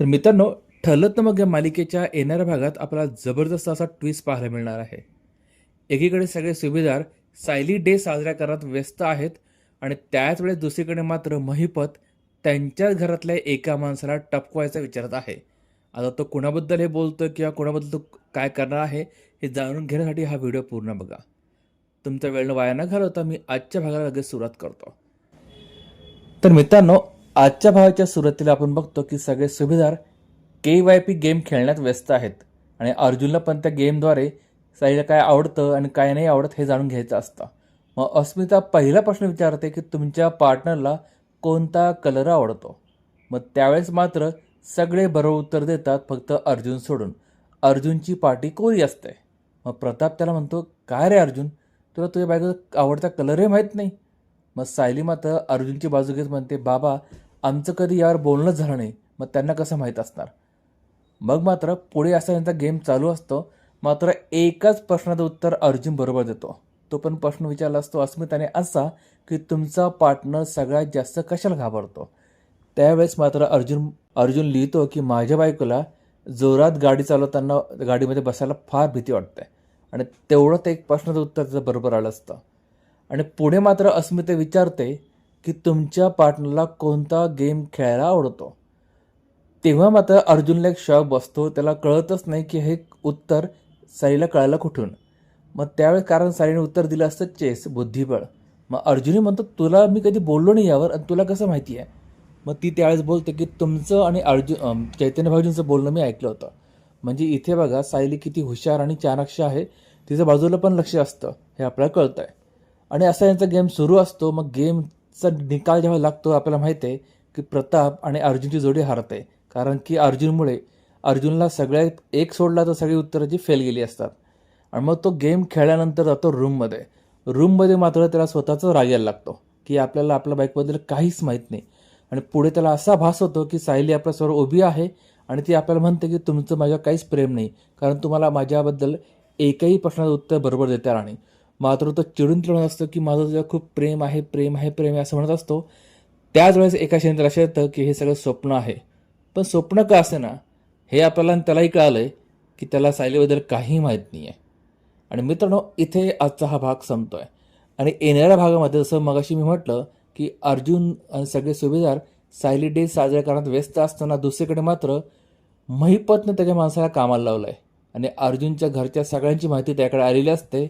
तर मित्रांनो ठरलं मग या मालिकेच्या येणाऱ्या भागात आपल्याला जबरदस्त असा ट्विस्ट पाहायला मिळणार आहे. एकीकडे सगळे सुभेदार सायली डे साजरा करण्यात व्यस्त आहेत आणि त्याच वेळेस दुसरीकडे मात्र महिपत त्यांच्याच घरातल्या एका माणसाला टपकवायचा विचारत आहे. आता तो कुणाबद्दल हे बोलतो किंवा कुणाबद्दल तो काय करणार आहे हे जाणून घेण्यासाठी हा व्हिडिओ पूर्ण बघा. तुमचा वेळ वाया न घालवता मी आजच्या भागाला लगेच सुरुवात करतो. तर मित्रांनो आजच्या भावाच्या सुरुवातीला आपण बघतो की सगळे सुभेदार के वाय पी गेम खेळण्यात व्यस्त आहेत. आणि अर्जुनला पण त्या गेमद्वारे साईला काय आवडतं आणि काय नाही आवडत हे जाणून घ्यायचं असतं. मग अस्मिता पहिला प्रश्न विचारते की तुमच्या पार्टनरला कोणता कलर आवडतो? मग त्यावेळेस मात्र सगळे बरोबर उत्तर देतात फक्त अर्जुन सोडून. अर्जुनची पार्टी कोरी असते. मग प्रताप त्याला म्हणतो काय रे अर्जुन? तुला तुझ्या बायकोचा आवडता कलरही माहीत नाही. मग सायली मात्र अर्जुनची बाजू घेत म्हणते बाबा आमचं कधी यावर बोलणंच झालं नाही. मग त्यांना कसं माहीत असणार? मग मात्र पुढे असा त्यांचा गेम चालू असतो. मात्र एकाच प्रश्नाचं उत्तर अर्जुन बरोबर देतो. तो पण प्रश्न विचारला असतो अस्मिताने असा की तुमचा पार्टनर सगळ्यात जास्त कशाला घाबरतो? त्यावेळेस मात्र अर्जुन अर्जुन लिहितो की माझ्या बायकोला जोरात गाडी चालवताना गाडीमध्ये बसायला फार भीती वाटते. आणि तेवढं ते एक प्रश्नाचं उत्तर त्याचं बरोबर आलं असतं. आणि पुढे मात्र अस्मिता विचारते की तुमच्या पार्टनरला कोणता गेम खेळायला आवडतो? तेव्हा मात्र अर्जुनला एक शॉक बसतो. त्याला कळतच नाही की हे उत्तर साईला कळायला कुठून. मग त्यावेळेस कारण साईने उत्तर दिलं असतं चेस बुद्धिबळ. मग अर्जुनी म्हणतो तुला मी कधी बोललो नाही यावर आणि तुला कसं माहिती आहे? मग ती त्यावेळेस बोलते की तुमचं आणि अर्जुन चैतन्य भाऊजींचं बोलणं मी ऐकलं होतं. म्हणजे इथे बघा सायली किती हुशार आणि चाणाक्ष आहे. तिचं बाजूला पण लक्ष असतं. हे आपल्याला कळतं आहे आणि असा यांचा गेम सुरू असतो. मग गेमचा निकाल जेव्हा लागतो आपल्याला माहिती आहे की प्रताप आणि अर्जुनची जोडी हारते. कारण की अर्जुनमुळे अर्जुनला सगळ्यात एक सोडला तर सगळी उत्तरं जी फेल गेली असतात. आणि मग तो गेम खेळल्यानंतर जातो रूममध्ये रूममध्ये मात्र त्याला स्वतःचा राग यायला लागतो की आपल्याला आपल्या बाईकबद्दल काहीच माहीत नाही. आणि पुढे त्याला असा भास होतो की सायली आपल्यासमोर उभी आहे आणि ती आपल्याला म्हणते की तुमचं माझ्या काहीच प्रेम नाही. कारण तुम्हाला माझ्याबद्दल एकही प्रश्नाचं उत्तर बरोबर देता आलं नाही. मात्र तो चिडून चिडून असतो की माझं तुझ्या खूप प्रेम आहे प्रेम आहे प्रेम आहे असं म्हणत असतो. त्याच वेळेस एका क्षणी लक्षात येतं की हे सगळं स्वप्न आहे. पण स्वप्न का असे ना हे आपल्याला त्यालाही कळालं आहे की त्याला सायलीबद्दल काही माहीत नाही आहे आणि मित्रांनो इथे आजचा हा भाग संपतो आहे आणि येणाऱ्या भागामध्ये जसं मगाशी मी म्हटलं की अर्जुन आणि सगळे सुभेदार सायली डे साजरा करण्यात व्यस्त असताना दुसरीकडे मात्र महिपतनं त्याच्या माणसाला कामाला लावलं आहे आणि अर्जुनच्या घरच्या सगळ्यांची माहिती त्याकडे आलेली असते.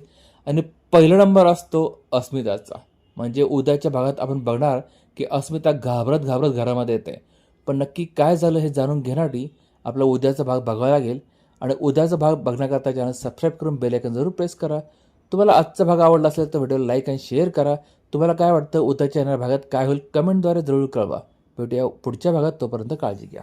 आणि पहिला नंबर असतो अस्मिताचा. म्हणजे उद्याच्या भागात आपण बघणार की अस्मिता घाबरत घाबरत घरामध्ये येते. पण नक्की काय झालं हे जाणून घेण्यासाठी आपला उद्याचा भाग बघावा लागेल. आणि उद्याचा भाग बघण्याकरता चॅनल सबस्क्राईब करून बेलायकन जरूर प्रेस करा. तुम्हाला आजचा भाग आवडला असेल तर व्हिडिओला लाईक आणि शेअर करा. तुम्हाला काय वाटतं? उद्याच्या येणाऱ्या भागात काय होईल? कमेंटद्वारे जरूर कळवा. भेटूया पुढच्या भागात. तोपर्यंत काळजी घ्या.